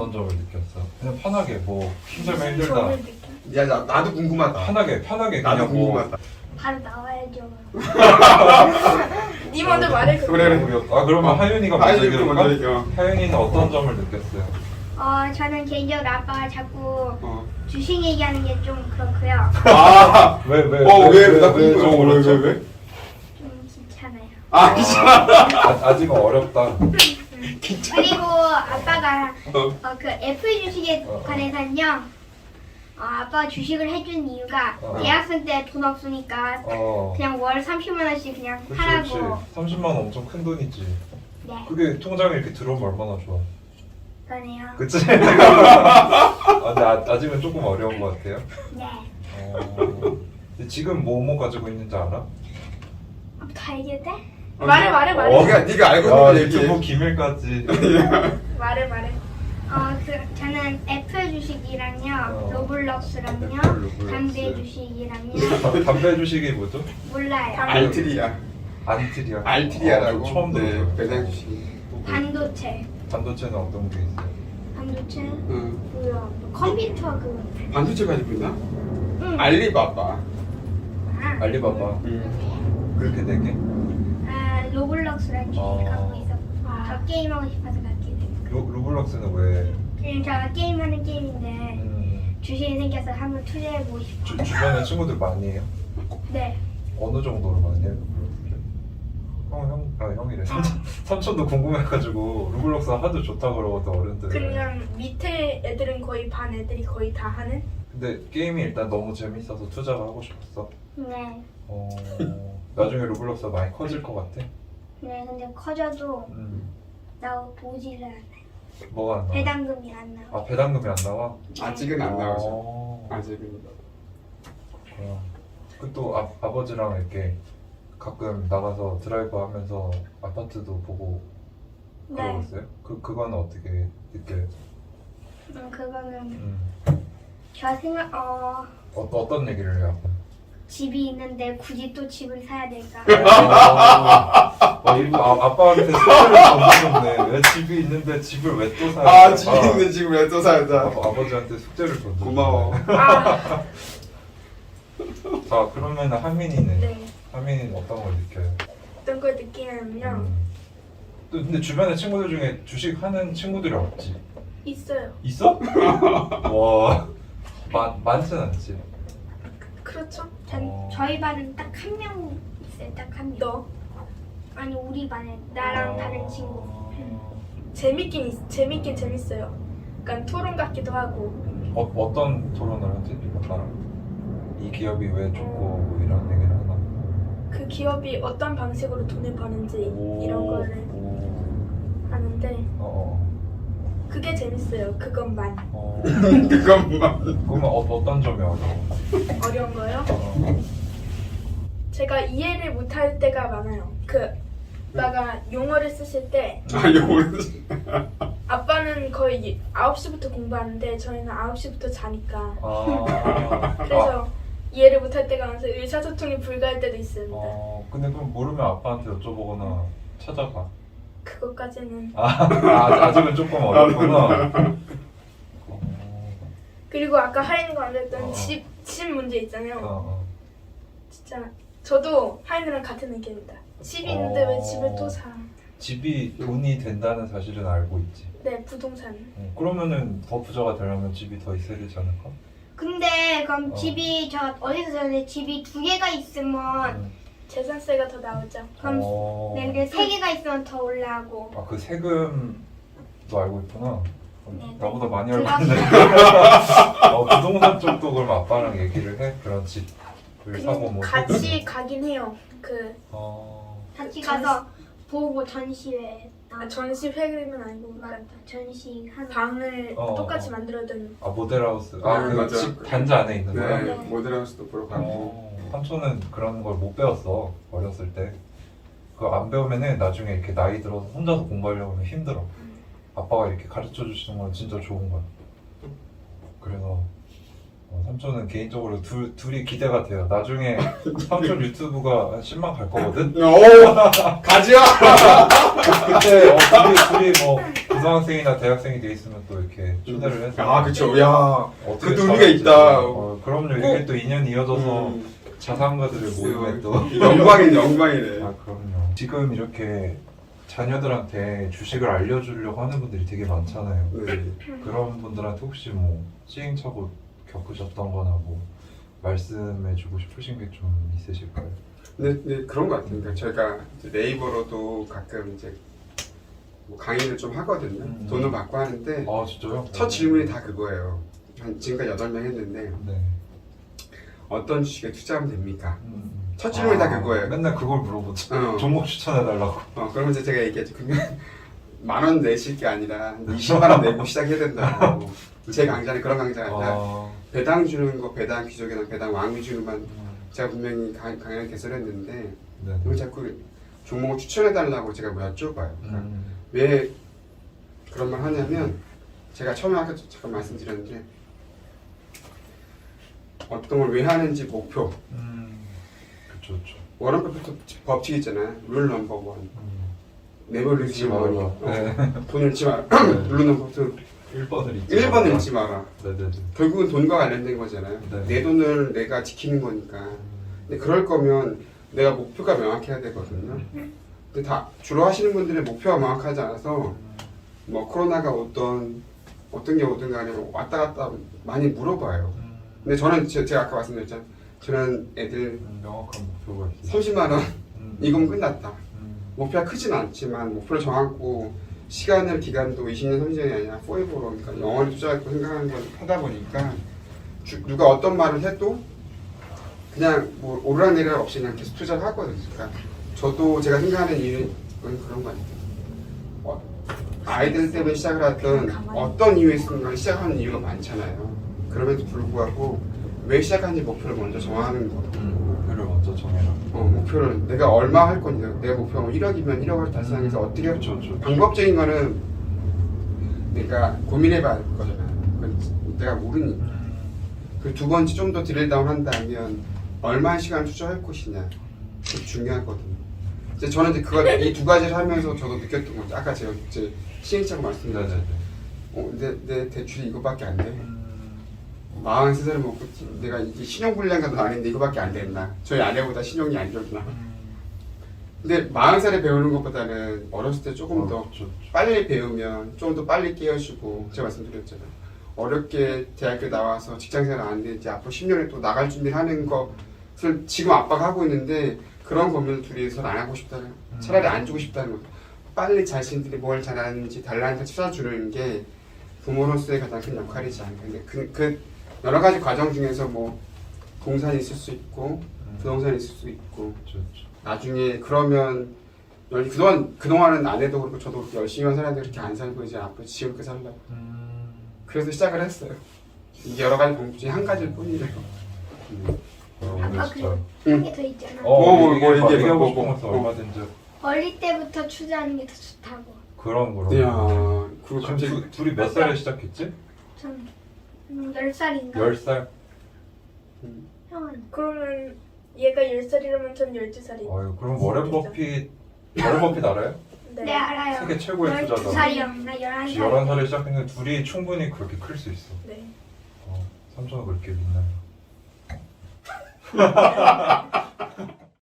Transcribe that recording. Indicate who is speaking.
Speaker 1: 어떤 점을 느꼈어? 그냥 편하게 뭐 힘들면 힘들다.
Speaker 2: 점을 느껴?
Speaker 3: 야 나, 나도 궁금하다.
Speaker 1: 편하게 편하게
Speaker 3: 나도
Speaker 1: 그냥 뭐
Speaker 3: 궁금하다.
Speaker 2: 바로 나와야죠. 니 먼저 말해. 그럼.
Speaker 3: 그래, 그래.
Speaker 1: 모르겠- 아 그러면 하윤이가 먼저 얘기해. 하윤이는 어떤 점을 느꼈어요?
Speaker 2: 어, 저는 개인적으로 아빠가 자꾸
Speaker 3: 어.
Speaker 2: 주식 얘기하는 게 좀 그렇고요.
Speaker 3: 아.
Speaker 1: 왜 왜?
Speaker 3: 어, 왜,
Speaker 1: 나왜
Speaker 3: 궁금해. 왜? 왜, 왜?
Speaker 2: 좀 귀찮아요.
Speaker 3: 아.
Speaker 1: 아, 아직은 어렵다.
Speaker 2: 그리고 아빠가
Speaker 3: 어.
Speaker 2: 어, 그 애플 주식에
Speaker 1: 어.
Speaker 2: 관해서는요. 어, 아빠가 주식을 해준 이유가
Speaker 1: 어.
Speaker 2: 대학생 때 돈 없으니까
Speaker 1: 어.
Speaker 2: 그냥 월 30만 원씩 그냥
Speaker 1: 그렇지 그렇지.
Speaker 2: 하라고.
Speaker 1: 30만 원 엄청 큰 돈이지.
Speaker 2: 네,
Speaker 1: 그게 통장에 이렇게 들어오면 얼마나 좋아.
Speaker 2: 그러네요.
Speaker 1: 그치? 아, 근데 아, 아직은 조금 어려운 것 같아요.
Speaker 2: 네.
Speaker 1: 어. 근데 지금 뭐뭐 가지고 있는지 알아?
Speaker 2: 다 얘기해도 돼?
Speaker 3: 어,
Speaker 2: 말해 말해 말해.
Speaker 1: 어.
Speaker 3: 네가 네가 알고
Speaker 1: 야,
Speaker 3: 있는
Speaker 1: 유튜브
Speaker 3: 얘기.
Speaker 1: 기밀까지.
Speaker 2: 말해 말해. 어, 그 저는 애플 주식이랑요,
Speaker 1: 어.
Speaker 2: 로블록스랑요,
Speaker 1: 애플, 로블록스.
Speaker 2: 담배 주식이랑요
Speaker 1: 담- 담배 주식이 뭐죠?
Speaker 2: 몰라요.
Speaker 3: 알트리아.
Speaker 1: 안트리아.
Speaker 3: 알트리아라고.
Speaker 1: 어, 저 처음
Speaker 3: 네,
Speaker 1: 들어요.
Speaker 3: 배당 주식.
Speaker 1: 또 뭐-
Speaker 2: 반도체.
Speaker 1: 반도체는 어떤 게 있어요?
Speaker 2: 반도체?
Speaker 3: 응.
Speaker 2: 뭐야? 컴퓨터 그.
Speaker 3: 반도체 가지고 있나?
Speaker 2: 응.
Speaker 3: 알리바바.
Speaker 2: 아,
Speaker 1: 알리바바.
Speaker 3: 응.
Speaker 1: 그렇게 되게?
Speaker 2: 아 로블록스랑 주식
Speaker 1: 어.
Speaker 2: 갖고 있어. 저 게임하고 싶어서 갖게 된 거.
Speaker 1: 로, 로블록스는 왜?
Speaker 2: 그냥 제가 게임하는 게임인데
Speaker 1: 음,
Speaker 2: 주식이 생겨서 한번 투자해보고 싶어.
Speaker 1: 주, 주변에 친구들 많이 해요?
Speaker 2: 네.
Speaker 1: 어느 정도로 많이 해요? 형, 형, 아 형이래. 삼촌, 삼촌도 궁금해가지고 로블록스 하도 좋다 그러거든 어른들.
Speaker 4: 그냥 밑에 애들은 거의 반 애들이 거의 다 하는
Speaker 1: 근데 게임이 일단 너무 재밌어서 투자를 하고 싶었어.
Speaker 2: 네.
Speaker 1: 어, 나중에 로블록스 많이 커질 것 같아.
Speaker 2: 네, 근데 커져도
Speaker 1: 음,
Speaker 2: 나 보지를 않아요.
Speaker 1: 뭐가 안 나와?
Speaker 2: 배당금이 안 나와.
Speaker 1: 아 배당금이 안 나와?
Speaker 3: 아직은 안 나오죠.
Speaker 1: 어,
Speaker 3: 아직은.
Speaker 1: 그또 아, 아버지랑 이렇게 가끔 나가서 드라이브 하면서 아파트도 보고
Speaker 2: 네.
Speaker 1: 그러고 어요그 그거는 어떻게 느껴요?
Speaker 2: 음, 그거는
Speaker 1: 음.
Speaker 2: 저 생각 어
Speaker 1: 어, 어떤 얘기를 해요?
Speaker 2: 집이 있는데 굳이 또 집을 사야 될까?
Speaker 1: 어, 일부 아, 아빠한테 숙제를 던져줬네. 왜 집이 있는데 집을 왜 또 사야
Speaker 3: 아? 집이 있는 지금 왜또 살자.
Speaker 1: 아버, 아버지한테 숙제를 던져.
Speaker 3: 고마워.
Speaker 4: 아,
Speaker 1: 자 그러면 하민이는
Speaker 4: 네.
Speaker 1: 하민이는 어떤 걸 느껴요?
Speaker 4: 어떤 걸 느끼냐면요
Speaker 1: 음. 또 근데 주변에 친구들 중에 주식 하는 친구들이 없지.
Speaker 4: 있어요
Speaker 1: 있어? 와 많, 많진 않지.
Speaker 4: 그렇죠
Speaker 2: 전
Speaker 1: 어.
Speaker 2: 저희 반은 딱 한 명 있어요. 딱 한 명.
Speaker 4: 너
Speaker 2: 아니 우리 반에 나랑 다른 친구.
Speaker 4: 재밌긴 있- 재밌긴 재밌어요 약간 토론 같기도 하고
Speaker 1: 어, 어떤 토론을 하지? 아빠랑 이 기업이 왜 좋고 뭐 이런 얘기를 하나?
Speaker 4: 그 기업이 어떤 방식으로 돈을 버는지 이런 거를
Speaker 1: 오.
Speaker 4: 하는데
Speaker 1: 어,
Speaker 4: 그게 재밌어요 그것만
Speaker 1: 어. 어.
Speaker 3: 그것만.
Speaker 1: 그러면 어, 어떤 점이 어려워?
Speaker 4: 어려운 거요
Speaker 1: 어.
Speaker 4: 제가 이해를 못할 때가 많아요 그 아빠가 용어를 쓰실 때
Speaker 3: 아, 요거는.
Speaker 4: 아빠는 거의 9시부터 공부하는데 저희는 9시부터 자니까
Speaker 1: 아.
Speaker 4: 그래서 이해를 못할 때가 많아서 의사소통이 불가할 때도 있습니다.
Speaker 1: 어, 근데 그럼 모르면 아빠한테 여쭤보거나 찾아봐.
Speaker 4: 그것까지는
Speaker 1: 아, 아 아직은 조금 어렵구나. 어,
Speaker 4: 그리고 아까 하인이가 말했던
Speaker 1: 어.
Speaker 4: 집, 집 문제
Speaker 1: 어,
Speaker 4: 있잖아요.
Speaker 1: 어.
Speaker 4: 진짜 저도 하인이랑 같은 의견입니다. 집이 있는데 왜
Speaker 1: 어.
Speaker 4: 집을 또 사?
Speaker 1: 집이 돈이 된다는 사실은 알고 있지.
Speaker 4: 네, 부동산.
Speaker 1: 어, 그러면은 더 부자가 되려면 집이 더 있어야 되지 않을까?
Speaker 2: 근데 그럼
Speaker 1: 어.
Speaker 2: 집이 저 어디서 전에 집이 두 개가 있으면
Speaker 1: 음.
Speaker 4: 재산세가 더 나오죠.
Speaker 2: 그럼
Speaker 1: 어.
Speaker 2: 네, 근데 세 개가 있으면 더 올라가고.
Speaker 1: 아, 그 세금도 알고 있구나. 어,
Speaker 2: 네,
Speaker 1: 나보다
Speaker 2: 네.
Speaker 1: 많이 알고. 있네. 어, 부동산 쪽도 그럼 아빠랑 얘기를 해? 그런 집을 사고
Speaker 4: 그냥
Speaker 1: 뭐
Speaker 4: 같이
Speaker 1: 세금.
Speaker 4: 가긴 해요. 그
Speaker 1: 어.
Speaker 2: 같이
Speaker 4: 전-
Speaker 2: 가서 보고 전시회.
Speaker 4: 아, 전시 회의는 아니고
Speaker 2: 맞다.
Speaker 4: 그러니까
Speaker 2: 전시 하는.
Speaker 4: 방을
Speaker 1: 어,
Speaker 4: 똑같이
Speaker 1: 어.
Speaker 4: 만들어둔
Speaker 1: 아 모델하우스.
Speaker 3: 네,
Speaker 1: 아그
Speaker 3: 맞아.
Speaker 1: 집 단지 안에 있는 거야?
Speaker 3: 네, 모델하우스도 보러 가고.
Speaker 1: 어, 삼촌은 그런 걸 못 배웠어 어렸을 때. 그거 안 배우면은 나중에 이렇게 나이 들어서 혼자서 공부하려고 하면 힘들어. 아빠가 이렇게 가르쳐 주시는 건 진짜 좋은 거야. 그래서 어, 삼촌은 개인적으로 둘, 둘이 기대가 돼요. 나중에 삼촌 유튜브가 한 10만 갈 거거든?
Speaker 3: 오! 가지야!
Speaker 1: 그때 어, 둘이, 둘이 뭐 고등학생이나 대학생이 돼 있으면 또 이렇게 초대를 해서
Speaker 3: 아 그쵸 야
Speaker 1: 어떻게
Speaker 3: 그것도 의미가
Speaker 1: 잘할지.
Speaker 3: 있다.
Speaker 1: 어, 그럼요. 이게 또 인연이 이어져서
Speaker 3: 음.
Speaker 1: 자산가들을 모임에 또
Speaker 3: 영광인 영광이네
Speaker 1: 아 그럼요. 지금 이렇게 자녀들한테 주식을 알려주려고 하는 분들이 되게 많잖아요.
Speaker 3: 네.
Speaker 1: 그런 분들한테 혹시 뭐 시행착오 겪으셨던 거나 뭐 말씀해주고 싶으신 게 좀 있으실까요?
Speaker 3: 네, 네 그런 것 같아요. 그러니까 저희가 이제 네이버로도 가끔 이제 뭐 강의를 좀 하거든요.
Speaker 1: 음.
Speaker 3: 돈을 받고 하는데
Speaker 1: 아 진짜요?
Speaker 3: 첫 질문이 다 그거예요. 한 지금까지 여덟 명 했는데
Speaker 1: 네.
Speaker 3: 어떤 주식에 투자하면 됩니까?
Speaker 1: 음.
Speaker 3: 첫 질문이 다 그거예요.
Speaker 1: 맨날 그걸 물어보죠.
Speaker 3: 어.
Speaker 1: 종목 추천해달라고.
Speaker 3: 어, 그러면 이제 제가 얘기했죠. 그러면 만 원 내실 게 아니라 20만 원 내고 시작해야 된다고. 제 강좌는 그런 강좌가 아니라
Speaker 1: 아,
Speaker 3: 배당 주는 거 배당 귀족이나 배당 왕위 주는만
Speaker 1: 음.
Speaker 3: 제가 분명히 강, 강의를 개설했는데
Speaker 1: 네.
Speaker 3: 왜 자꾸 종목을 추천해달라고 제가 뭐 여쭤봐요. 그러니까
Speaker 1: 음.
Speaker 3: 왜 그런 말 하냐면 제가 처음에 아까 잠깐 말씀드렸는데 어떤 걸 왜 하는지 목표
Speaker 1: 음. 그쵸 그쵸.
Speaker 3: 워런 버핏 법칙 있잖아요 룰 넘버 원
Speaker 1: 음.
Speaker 3: 네버
Speaker 1: 잊지
Speaker 3: 루지
Speaker 1: 말아라.
Speaker 3: 머니
Speaker 1: 네.
Speaker 3: 돈 잃지 마라
Speaker 1: 네.
Speaker 3: 룰 넘버 투
Speaker 1: 1번을 잊지
Speaker 3: 1번
Speaker 1: 마라.
Speaker 3: 잃지 마라
Speaker 1: 네네네.
Speaker 3: 결국은 돈과 관련된 거잖아요
Speaker 1: 네.
Speaker 3: 내 돈을 내가 지키는 거니까
Speaker 1: 음.
Speaker 3: 근데 그럴 거면 내가 목표가 명확해야 되거든요 근데 다 주로 하시는 분들의 목표가 명확하지 않아서 뭐 코로나가 오던 어떤 게 오든 간에 왔다 갔다 많이 물어봐요.
Speaker 1: 음.
Speaker 3: 근데 저는 제, 제가 아까 말씀드렸잖아요. 저는 애들
Speaker 1: 음, 명확한 목표가 있어요.
Speaker 3: 30만 원
Speaker 1: 음.
Speaker 3: 이거면 끝났다.
Speaker 1: 음.
Speaker 3: 목표가 크진 않지만 목표를 정하고 시간을 기간도 20년 30년이 아니라 포에버로 그러니까 영원히 투자하고 생각하는 걸 하다 보니까 주- 누가 어떤 말을 해도 그냥 뭐 오르락내리락 없이 그냥 계속 투자를 하거든요. 그러니까 저도 제가 생각하는 이유는 그런 거 같아요. 어, 아이들 때문에 시작을 하던 어떤 이유에서든 시작하는 이유가 많잖아요. 그럼에도 불구하고 왜 시작하는지 목표를 먼저 정하는 거.
Speaker 1: 음, 목표를 먼저 정해라.
Speaker 3: 어, 목표를 내가 얼마 할 건지 내 목표가 뭐 1억이면 1억을 달성해서 어떻게 할
Speaker 1: 그쵸, 그쵸.
Speaker 3: 방법적인 거는 내가 고민해봐야 할 거잖아요. 그건 내가 모르니까.
Speaker 1: 음.
Speaker 3: 그두 번째 좀더 딜다운 한다면 얼마의 시간을 투자할 것이냐. 그게 중요하거든요. 이제 저는 이제 그거 이두 가지를 하면서 저도 느꼈던 거죠. 아까 제가 제 시행착오 말씀드렸죠.
Speaker 1: 네네네.
Speaker 3: 어, 내, 내 대출이 이거밖에 안 돼.
Speaker 1: 음.
Speaker 3: 43살을 먹고 내가 이게 신용불량가도 아닌데 이거밖에 안 됐나. 저희 아내보다 신용이 안 좋구나.
Speaker 1: 음.
Speaker 3: 근데 40살에 배우는 것보다는 어렸을 때 조금 더
Speaker 1: 어, 그쵸.
Speaker 3: 빨리 배우면 좀 더 빨리 깨어지고 제가 말씀드렸잖아요. 어렵게 대학교 나와서 직장생활 안 되지 앞으로 10년에 또 나갈 준비를 하는 것을 지금 아빠가 하고 있는데 그런 고민을 둘이서 안 하고 싶다는
Speaker 1: 음.
Speaker 3: 차라리 안 주고 싶다는 거죠. 빨리 자신들이 뭘 잘하는지 달라는지 찾아주는 게 부모로서의 가장 큰 역할이지 않을까. 근데 그, 그 여러 가지 과정 중에서 뭐 동산이 있을 수 있고
Speaker 1: 음.
Speaker 3: 부동산이 있을 수 있고
Speaker 1: 그쵸, 그쵸.
Speaker 3: 나중에 그러면 열- 그동안 그동안은 아내도 그렇고 저도 그렇게 열심히 살았는데 그렇게 안 살고 이제 앞으로 지금껏 살려고
Speaker 1: 음.
Speaker 3: 그래서 시작을 했어요 이게 여러 가지 방법 중에 한 가지일 뿐이래요 음.
Speaker 1: 어, 오늘
Speaker 2: 아,
Speaker 1: 진짜.
Speaker 2: 한개 더 있잖아.
Speaker 1: 어,
Speaker 3: 뭐, 뭐,
Speaker 1: 이게
Speaker 3: 뭐,
Speaker 1: 뭐,
Speaker 3: 이게
Speaker 1: 얘기하고
Speaker 3: 뭐,
Speaker 1: 싶은
Speaker 3: 뭐,
Speaker 1: 것도
Speaker 3: 뭐.
Speaker 1: 얼마든지
Speaker 2: 어릴 때부터 투자하는 게 더 좋다고.
Speaker 1: 그런.
Speaker 3: 이야 그거
Speaker 1: 지금
Speaker 3: 갑자기
Speaker 1: 두, 둘이 몇 살에 시작했지?
Speaker 2: 전 음, 10살인가?
Speaker 1: 10살?
Speaker 2: 형은
Speaker 4: 그러면 얘가 10살이라면 전 12살이에요.
Speaker 1: 어유 그럼 워렌 버핏 워렌 버핏 알아요?
Speaker 2: 네, 알아요.
Speaker 1: 세계 최고의 투자자.
Speaker 2: 12살이었나? 11살.
Speaker 1: 11살에 시작했는데 둘이 충분히 그렇게 클 수 있어.
Speaker 4: 네.
Speaker 1: 어, 삼촌은 그렇게 믿나요?